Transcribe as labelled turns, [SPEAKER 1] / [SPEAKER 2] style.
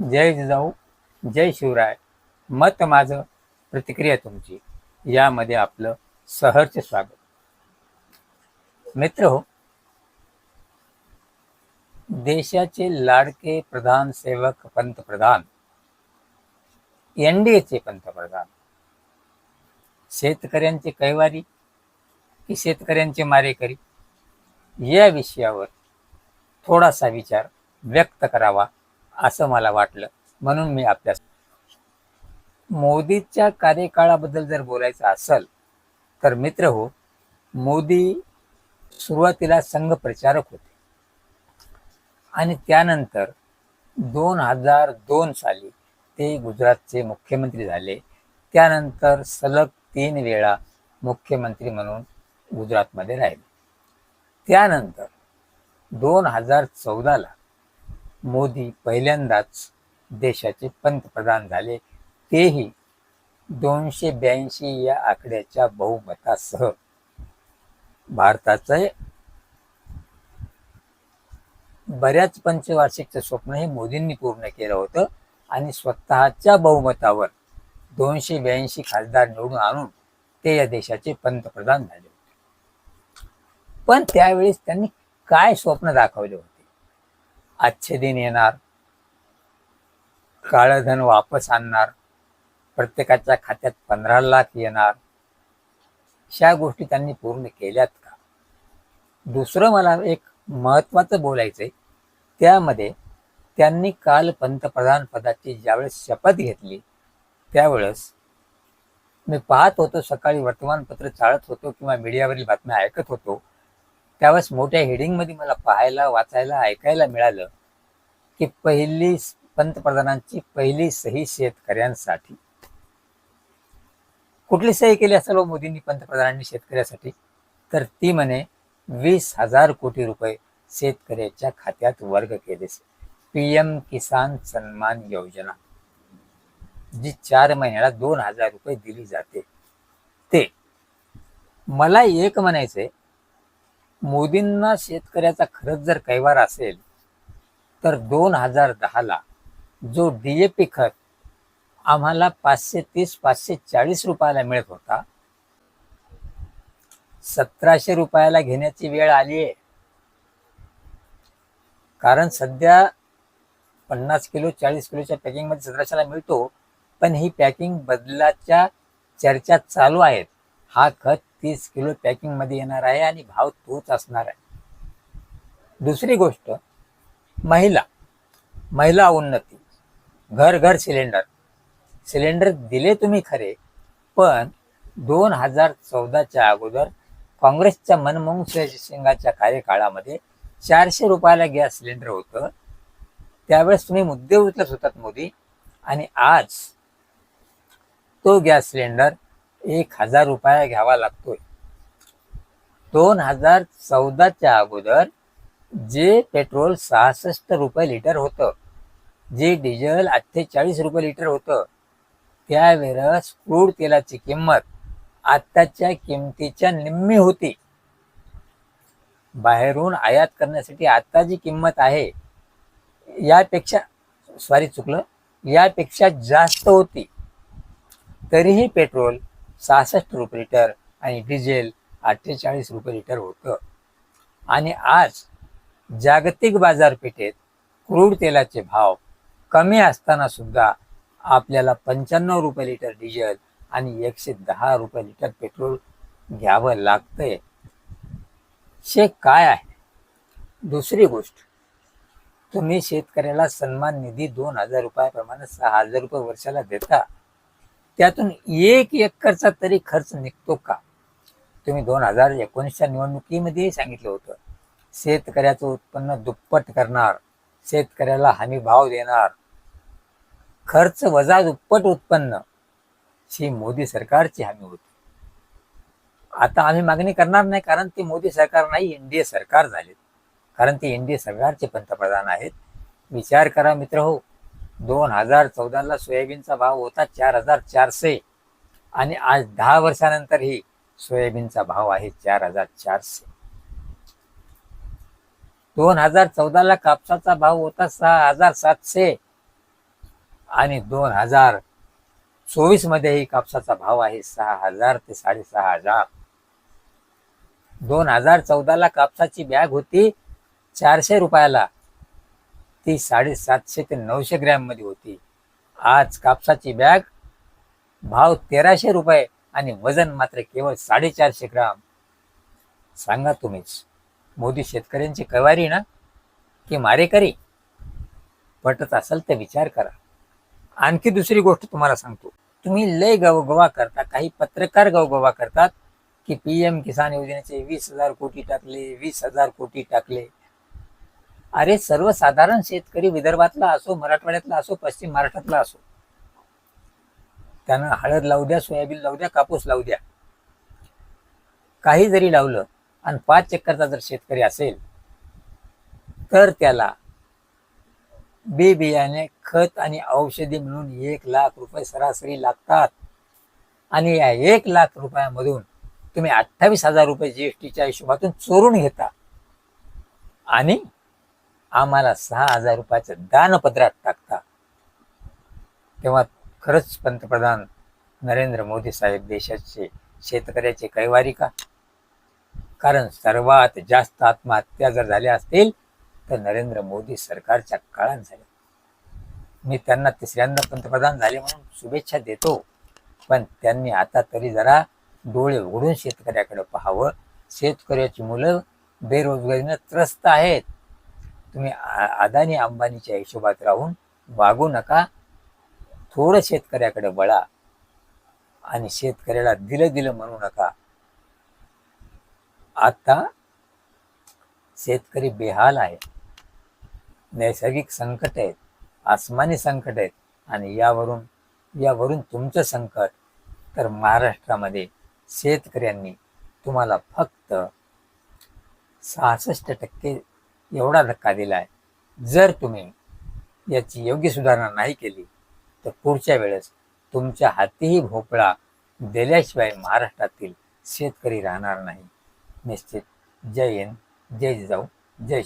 [SPEAKER 1] जय जिजाऊ जय शिवराय. मत माझं प्रतिक्रिया तुमची. यामध्ये आपलं सहर्ष स्वागत. मित्र हो देशाचे लाडके प्रधान सेवक पंतप्रधान एन डी एचे पंतप्रधान शेतकऱ्यांचे कैवारी की शेतकऱ्यांचे मारेकरी? या विषयावर थोडासा विचार व्यक्त करावा. असं मला वाटलं. म्हणून मी आपल्या मोदीच्या कार्यकाळाबद्दल जर बोलायचं असेल तर मित्र हो मोदी सुरुवातीला संघ प्रचारक होते. आणि त्यानंतर दोन हजार दोन साली ते गुजरातचे मुख्यमंत्री झाले. त्यानंतर सलग तीन वेळा मुख्यमंत्री म्हणून गुजरातमध्ये राहिले. त्यानंतर दोन हजार चौदाला मोदी पहिल्यांदाच देशाचे पंतप्रधान झाले. तेही दोनशे ब्याऐंशी या आकड्याच्या बहुमतासह. भारताचं बऱ्याच पंचवार्षिकचं स्वप्न हे मोदींनी पूर्ण केलं होतं आणि स्वतःच्या बहुमतावर दोनशे ब्याऐंशी खासदार निवडून आणून ते या देशाचे पंतप्रधान झाले होते. पण त्यावेळेस त्यांनी काय स्वप्न दाखवले होते? आजचे दिन येणार. काळधन वापस आणणार. प्रत्येकाच्या खात्यात पंधरा लाख येणार. अशा गोष्टी त्यांनी पूर्ण केल्यात का? दुसरं मला एक महत्वाचं बोलायचंय. त्यामध्ये त्यांनी काल पंतप्रधान पदाची ज्यावेळेस शपथ घेतली त्यावेळेस मी पाहत होतो सकाळी वर्तमानपत्र चाळत होतो किंवा मीडियावरील बातम्या ऐकत होतो. त्यावेळेस मोठ्या हेडिंगमध्ये मला पाहायला वाचायला ऐकायला मिळालं की पहिली पंतप्रधानांची पहिली सही शेतकऱ्यांसाठी. कुठली सही केली असेल हो मोदींनी पंतप्रधानांनी शेतकऱ्यासाठी? तर ती म्हणे वीस हजार कोटी रुपये शेतकऱ्याच्या खात्यात वर्ग केले पी एम किसान सन्मान योजना जी चार महिन्याला दोन हजार रुपये दिली जाते. ते मला एक म्हणायचंय मोदींना शेतकऱ्याचा खरंच जर कैवार असेल तर दोन हजार दहाला जो डी ए पी खत आम्हाला पाचशे तीस पाचशे चाळीस रुपयाला मिळत होता सतराशे रुपयाला घेण्याची वेळ आली आहे. कारण सध्या पन्नास किलो चाळीस किलोच्या पॅकिंगमध्ये सतराशेला मिळतो पण ही पॅकिंग बदलाच्या चर्चा चालू आहेत. हा खत तीस किलो पॅकिंगमध्ये येणार आहे आणि भाव तोच असणार आहे. दुसरी गोष्ट महिला महिला उन्नती. घर घर सिलेंडर सिलेंडर दिले तुम्ही खरे पण दोन हजार चौदाच्या अगोदर काँग्रेसच्या मनमोहन सिंगाच्या कार्यकाळामध्ये चारशे रुपयाला गॅस सिलेंडर होतं. त्यावेळेस तुम्ही मुद्दे उचलत होतात मोदी आणि आज तो गॅस सिलेंडर एक हजार रुपया घ्यावा लागतोय. दोन हजार चौदाच्या अगोदर जे पेट्रोल सहासष्ट रुपये लिटर होतं जे डिझेल अठ्ठेचाळीस रुपये लिटर होतं त्यावेळेस क्रूड तेलाची किंमत आत्ताच्या किमतीच्या निम्मी होती. बाहेरून आयात करण्यासाठी आत्ता जी किंमत आहे यापेक्षा सॉरी चुकलं यापेक्षा जास्त होती. तरीही पेट्रोल सहासष्ट रुपये लिटर आणि डिझेल अठ्ठेचाळीस रुपये लिटर होतं. आणि आज जागतिक बाजारपेठेत क्रूड तेलाचे भाव कमी असताना सुद्धा आपल्याला पंच्याण्णव रुपये लिटर डिझेल आणि एकशे दहा रुपये लिटर पेट्रोल घ्यावं लागतंय. शे काय आहे? दुसरी गोष्ट तुम्ही शेतकऱ्याला सन्मान निधी दोन हजार रुपयाप्रमाणे सहा हजार रुपये वर्षाला देता. त्यातून एक एकरचा तरी खर्च निघतो का? तुम्ही दोन हजार एकोणीसच्या निवडणुकीमध्ये सांगितलं होतं. शेतकऱ्याचं उत्पन्न दुप्पट करणार. शेतकऱ्याला हमी भाव देणार. खर्च वजा दुप्पट उत्पन्न. ही मोदी सरकारची हमी होती. आता आम्ही मागणी करणार नाही कारण ती मोदी सरकार नाही एनडीए सरकार झाले कारण ते एनडीए सरकारचे पंतप्रधान आहेत. विचार करा मित्र हो. दोन हजार चौदाला सोयाबीनचा भाव होता चार हजार चारशे. आणि आज दहा वर्षानंतरही सोयाबीनचा भाव आहे चार हजार चारशे. दोन हजार चौदाला कापसाचा भाव होता सहा हजार सातशे. आणि दोन हजार चोवीस मध्येही कापसाचा भाव आहे सहा हजार ते साडेसहा हजार. दोन हजार चौदाला कापसाची बॅग होती चारशे रुपयाला. ती साडेसातशे ते नऊशे ग्रॅममध्ये होती. आज कापसाची बॅग भाव तेराशे रुपये आणि वजन मात्र केवळ साडेचारशे ग्राम. सांगा तुम्हीच मोदी शेतकऱ्यांची कवारी ना? की मारेकरी? पटत असेल तर विचार करा. आणखी दुसरी गोष्ट तुम्हाला सांगतो. तुम्ही लय गवगवा करता काही पत्रकार गवगवा करतात की पी एम किसान योजनेचे वीस हजार कोटी टाकले वीस हजार कोटी टाकले. अरे सर्वसाधारण शेतकरी विदर्भातला असो मराठवाड्यातला असो पश्चिम महाराष्ट्रातला असो. त्यानं हळद लावू द्या सोयाबीन लावू द्या कापूस लावू द्या. काही जरी लावलं आणि पाच चक्करचा जर शेतकरी असेल तर त्याला बी बियाणे खत आणि औषधी म्हणून एक लाख रुपये सरासरी लागतात. आणि या एक लाख रुपयामधून तुम्ही अठ्ठावीस हजार रुपये जीएसटीच्या हिशोबातून चोरून घेता. आणि आम्हाला सहा हजार रुपयाचं दानपत्रात टाकता. तेव्हा खरंच पंतप्रधान नरेंद्र मोदी साहेब देशाचे शेतकऱ्याचे कैवारी का? कारण सर्वात जास्त आत्महत्या जर झाल्या असतील तर नरेंद्र मोदी सरकारच्या काळात झाल्या. मी त्यांना तिसऱ्यांदा पंतप्रधान झाले म्हणून शुभेच्छा देतो. पण त्यांनी आता तरी जरा डोळे उघडून शेतकऱ्याकडे पाहावं. शेतकऱ्याची मुलं बेरोजगारीनं त्रस्त आहेत. तुम्ही अदानी अंबानीच्या हिशोबात राहून वागू नका. थोडं शेतकऱ्याकडे वळा आणि शेतकऱ्याला दिलं दिलं म्हणू नका. आता शेतकरी बेहाल आहे नैसर्गिक संकट आहेत आसमानी संकट आहेत आणि यावरून यावरून तुमचं संकट. तर महाराष्ट्रामध्ये शेतकऱ्यांनी तुम्हाला फक्त सहासष्ट टक्के एवढा धक्का दिला आहे जर तुम्ही याची योग्य सुधारणा नाही केली तर पुढच्या वेळेस तुमच्या हातीही भोपळा दिल्याशिवाय महाराष्ट्रातील शेतकरी राहणार नाही. निश्चित. जय हिंद. जय जिजाऊ. जय